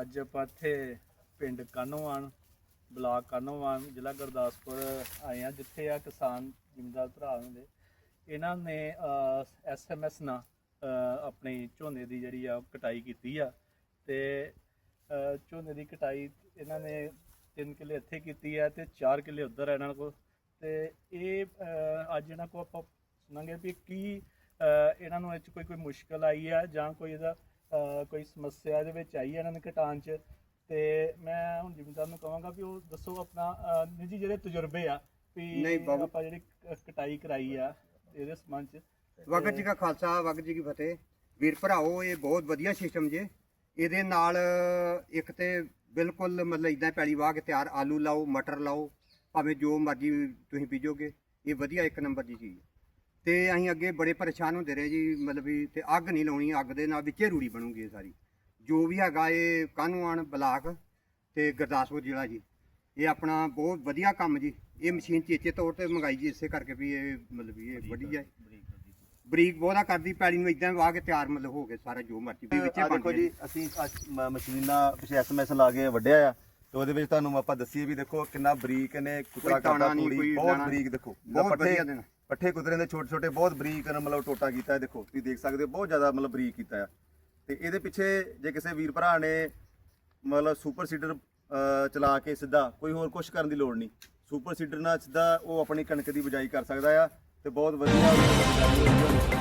ਅੱਜ ਆਪਾਂ ਇੱਥੇ ਪਿੰਡ ਕਾਨੋਵਾਨ, ਬਲਾਕ ਕਾਨੋਵਾਨ, ਜ਼ਿਲ੍ਹਾ ਗੁਰਦਾਸਪੁਰ ਆਏ ਆ ਜਿੱਥੇ ਆ ਕਿਸਾਨ ਜ਼ਿਮੀਂਦਾਰ ਭਰਾ ਹੁੰਦੇ ਇਹਨਾਂ ਨੇ ਐਸਐਮਐਸ ਨਾਲ ਆਪਣੀ ਝੋਨੇ ਦੀ ਜਿਹੜੀ ਆ, ਉਹ ਕਟਾਈ ਕੀਤੀ ਆ। ਤੇ ਝੋਨੇ ਦੀ ਕਟਾਈ ਇਹਨਾਂ ਨੇ 3 ਕਿੱਲੇ ਇੱਥੇ ਕੀਤੀ ਆ ਤੇ 4 ਕਿੱਲੇ ਉੱਧਰ ਆ ਇਹਨਾਂ ਕੋਲ। ਤੇ ਇਹ ਅੱਜ ਇਹਨਾਂ ਕੋਲ ਆਪਾਂ ਸੁਣਾਂਗੇ ਵੀ ਕੀ ਇਹਨਾਂ ਨੂੰ ਇਹ 'ਚ ਕੋਈ ਕੋਈ ਮੁਸ਼ਕਲ ਆਈ ਆ ਜਾਂ ਕੋਈ ਇਹਦਾ ਕੋਈ ਸਮੱਸਿਆ ਇਹਦੇ ਵਿੱਚ ਆਈ ਇਹਨਾਂ ਨੇ ਕਟਾਉਣ 'ਚ ਤੇ ਮੈਂ ਹੁਣ ਜ਼ਿਮੀਂਦਾਰ ਨੂੰ ਕਹਾਂਗਾ ਵੀ ਉਹ ਦੱਸੋ ਆਪਣਾ ਨਿੱਜੀ ਜਿਹੜੇ ਤਜਰਬੇ ਆ ਵੀ ਆਪਾਂ ਜਿਹੜੀ ਕਟਾਈ ਕਰਾਈ ਆ ਇਹਦੇ ਸੰਬੰਧ 'ਚ। ਵਗਤ ਜੀ ਕਾ ਖਾਲਸਾ ਵਗਤ ਜੀ ਕੀ ਫਤਿਹ। ਵੀਰ ਭਰਾਓ ਇਹ ਬਹੁਤ ਵਧੀਆ ਸਿਸਟਮ ਜੇ। ਇਹਦੇ ਨਾਲ ਇੱਕ ਤੇ ਬਿਲਕੁਲ ਮਤਲਬ ਇਦਾਂ ਪੈਲੀ ਵਾਹ ਕੇ ਤਿਆਰ ਆਲੂ ਲਾਓ ਮਟਰ ਲਾਓ ਭਾਵੇਂ ਜੋ ਮਰਜ਼ੀ ਤੁਸੀਂ ਬੀਜੋਗੇ। ਇਹ ਵਧੀਆ ਇੱਕ ਨੰਬਰ ਦੀ ਚੀਜ਼ ਹੈ। ਤੇ ਅਸੀਂ ਅੱਗੇ ਬੜੇ ਪਰੇਸ਼ਾਨ ਹੁੰਦੇ ਰਹੇ ਜੀ ਮਤਲਬ ਵੀ ਤੇ ਅੱਗ ਨਹੀਂ ਲਾਉਣੀ ਅੱਗ ਦੇ ਨਾਲ ਵਿੱਚੇ ਰੂੜੀ ਬਣੂਗੀ ਇਹ ਸਾਰੀ। ਜੋ ਵੀ ਹੈਗਾ ਇਹ ਕਾਨੂੰਨ ਬਲਾਕ ਤੇ ਗੁਰਦਾਸਪੁਰ ਜ਼ਿਲ੍ਹਾ ਜੀ। ਇਹ ਆਪਣਾ ਬਹੁਤ ਵਧੀਆ ਕੰਮ ਜੀ। ਇਹ ਮਸ਼ੀਨ ਚੇਚੇ ਤੌਰ ਤੇ ਮੰਗਾਈ ਜੀ ਇਸੇ ਕਰਕੇ ਵੀ ਇਹ ਮਤਲਬ ਵੀ ਇਹ ਵੱਡੀ ਹੈ। ਬਰੀਕ ਬਹੁਤਾ ਕਰਦੀ ਪੈਲੀ ਨੂੰ ਇਦਾਂ ਵਾਹ ਕੇ ਤਿਆਰ ਮਤਲਬ ਹੋ ਗਏ ਸਾਰਾ ਜੋ ਮਰਜ਼ੀ ਵੀ ਵਿੱਚੇ ਬਣ ਦੇਖੋ ਜੀ ਅਸੀਂ ਮਸ਼ੀਨ ਨਾਲ ਪਿਛੇ ਐਸਐਮਐਸ ਲਾ ਕੇ ਵੱਢਿਆ ਆ ਤੇ ਉਹਦੇ ਵਿੱਚ ਤੁਹਾਨੂੰ ਆਪਾਂ ਦੱਸੀਏ ਵੀ ਦੇਖੋ ਕਿੰਨਾ ਬਰੀਕ ਨੇ ਕੁਤਰਾ ਕਰਦਾ ਕੋਈ ਬਹੁਤ ਬਰੀਕ ਦੇਖੋ। ਬਹੁਤ ਵਧੀਆ ਦੇਣਾ। ਪੱਠੇ ਕੁਤਰੇ ਦੇ ਛੋਟੇ ਛੋਟੇ ਬਹੁਤ ਬਰੀਕ ਮਤਲਬ ਟੋਟਾ ਕੀਤਾ ਹੈ, ਦੇਖੋ, ਤੁਸੀਂ ਦੇਖ ਸਕਦੇ ਹੋ, ਬਹੁਤ ਜ਼ਿਆਦਾ ਮਤਲਬ ਬਰੀਕ ਕੀਤਾ ਆ ਤੇ ਇਹਦੇ ਪਿੱਛੇ ਜੇ ਕਿਸੇ ਵੀਰ ਭਰਾ ਨੇ ਮਤਲਬ ਸੁਪਰ ਸੀਡਰ ਚਲਾ ਕੇ ਸਿੱਧਾ ਕੋਈ ਹੋਰ ਕੁਝ ਕਰਨ ਦੀ ਲੋੜ ਨਹੀਂ। ਸੁਪਰ ਸੀਡਰ ਨਾਲ ਸਿੱਧਾ ਉਹ ਆਪਣੀ ਕਣਕ ਦੀ ਬਿਜਾਈ ਕਰ ਸਕਦਾ ਆ ਤੇ ਬਹੁਤ ਵਧੀਆ